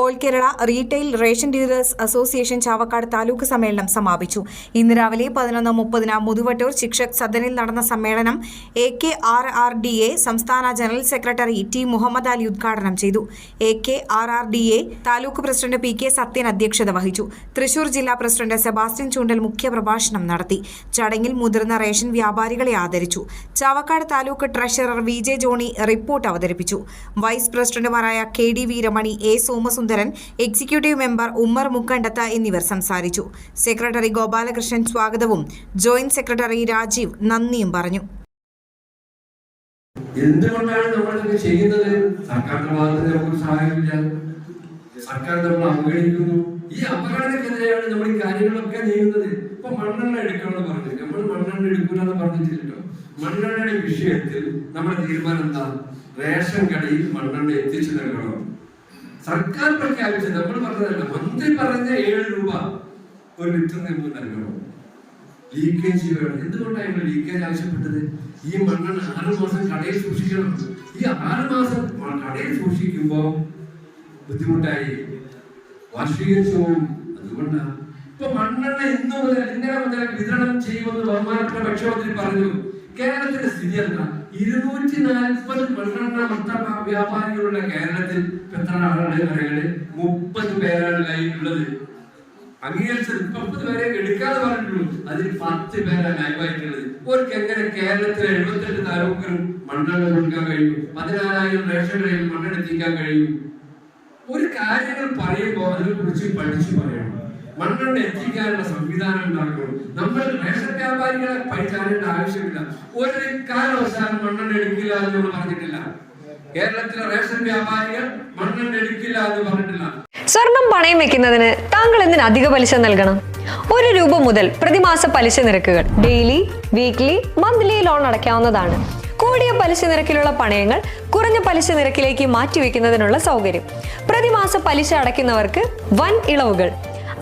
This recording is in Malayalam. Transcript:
All Kerala retail ration dealers association Chavakkad taluk സമ്മേളനം സമാപിച്ചു. ഇന്ന് രാവിലെ പതിനൊന്ന് മുപ്പതിന് മുതുവട്ടൂർ ശിക്ഷക് സദനിൽ നടന്ന സമ്മേളനം A K R R D A സംസ്ഥാന general secretary T Muhammad Ali ഉദ്ഘാടനം ചെയ്തു. A K R R D A taluk president P K Sathyan അധ്യക്ഷത വഹിച്ചു. തൃശൂർ ജില്ലാ പ്രസിഡന്റ് സെബാസ്റ്റ്യൻ ചൂണ്ടൽ മുഖ്യപ്രഭാഷണം നടത്തി. ചടങ്ങിൽ മുതിർന്ന റേഷൻ വ്യാപാരികളെ ആദരിച്ചു. Chavakkad taluk treasurer V J Johny report അവതരിപ്പിച്ചു. വൈസ് പ്രസിഡന്റുമാരായ K D Veeramani A Somasundaran executive member Ummer Mukkandath എന്നിവർ സംസാരിച്ചു. സെക്രട്ടറി ഗോപാലകൃഷ്ണൻ സ്വാഗതവും ജോയിന്റ് സെക്രട്ടറി രാജീവ് നന്ദിയും പറഞ്ഞു. എന്തുകൊണ്ടാണ് നമ്മൾ ഇത് ചെയ്യുന്നത്? സർക്കാരിന്റെ ഭാഗത്ത് നമുക്ക് സഹായമില്ല സർക്കാർ നമ്മൾ അവഗണിക്കുന്നു. ഈ അപകടത്തിനെതിരെയാണ് നമ്മൾ ഈ കാര്യങ്ങളൊക്കെ നീങ്ങുന്നത്. ഇപ്പൊ മണ്ണെണ്ണ എടുക്കണമെന്ന് പറഞ്ഞു നമ്മൾ മണ്ണെണ്ണ എടുക്കൂല എന്ന് പറഞ്ഞിട്ടില്ലല്ലോ മണ്ണെണ്ണയുടെ വിഷയത്തിൽ നമ്മുടെ തീരുമാനം എന്താ? റേഷൻ കടയിൽ മണ്ണെണ്ണ എത്തിച്ചു നൽകണം. സർക്കാർ പ്രഖ്യാപിച്ചത് നമ്മൾ പറഞ്ഞതല്ല. മന്ത്രി പറഞ്ഞ ഏഴ് രൂപ ഒരു ലിറ്റർ നമുക്ക് നൽകണം ലീക്കേജ് വേണം. എന്തുകൊണ്ടാണ് ലീക്കേജ് ആവശ്യപ്പെട്ടത്? ഈ മണ്ണെണ്ണ ആറ് മാസം കടയിൽ സൂക്ഷിക്കണം. ഈ ആറ് മാസം കടയിൽ സൂക്ഷിക്കുമ്പോ ബുദ്ധിമുട്ടായി. പോകും അതുകൊണ്ടാണ് ഇപ്പൊ മണ്ണെണ്ണ ഇന്നു മുതൽ ഇന്നലെ മുതൽ വിതരണം ചെയ്യുമെന്ന് ബഹുമാനപ്പെട്ട ഭക്ഷ്യമന്ത്രി പറഞ്ഞു. കേരളത്തിന്റെ സ്ഥിതി എന്താ? ഇരുന്നൂറ്റി നാൽപ്പത് പന്ത്രണ്ട് മൊത്ത വ്യാപാരികളുള്ള കേരളത്തിൽ എത്ര ആളുകളുടെ കടകൾ മുപ്പത് പേരാണ് ലൈനുള്ളത് അംഗീകരിച്ചത്. മുപ്പത് പേരെ എടുക്കാതെ പറഞ്ഞിട്ടുള്ളൂ. അതിൽ പത്ത് പേരാണ് ലൈവായിട്ടുള്ളത്. ഓർക്ക് എങ്ങനെ കേരളത്തിലെ എഴുപത്തെട്ട് താലൂക്കിലും മണ്ണെണ്ണ കൊടുക്കാൻ കഴിയും? പതിനാലായിരം റേഷൻ കടയിൽ മണ്ണെണ്ണ എത്തിക്കാൻ കഴിയും? ഒരു കാര്യങ്ങൾ പറയുമ്പോൾ അതിനെ കുറിച്ച് പഠിച്ചു പറയണം. മണ്ണെണ്ണ എത്തിക്കാനുള്ള സംവിധാനം ഉണ്ടാക്കണം നമ്മൾ റേഷൻ വ്യാപാരികളെ പഠിക്കാനുള്ള ആവശ്യമില്ല. ഒരു കാലവശാലും മണ്ണെണ്ണ എടുക്കില്ല എന്ന് നമ്മൾ പറഞ്ഞിട്ടില്ല. കേരളത്തിലെ റേഷൻ വ്യാപാരികൾ മണ്ണെണ്ണ എടുക്കില്ല എന്ന് പറഞ്ഞിട്ടില്ല. സ്വർണം പണയം വെക്കുന്നതിന് താങ്കൾ എന്തിന് അധിക പലിശ നൽകണം? ഒരു രൂപ മുതൽ പ്രതിമാസ പലിശ നിരക്കുകൾ ഡെയിലി വീക്ക്ലി മന്ത്ലി ലോൺ അടയ്ക്കാവുന്നതാണ്. കൂടിയ പലിശ നിരക്കിലുള്ള പണയങ്ങൾ കുറഞ്ഞ പലിശ നിരക്കിലേക്ക് മാറ്റിവെക്കുന്നതിനുള്ള സൗകര്യം. പ്രതിമാസ പലിശ അടയ്ക്കുന്നവർക്ക് വൻ ഇളവുകൾ.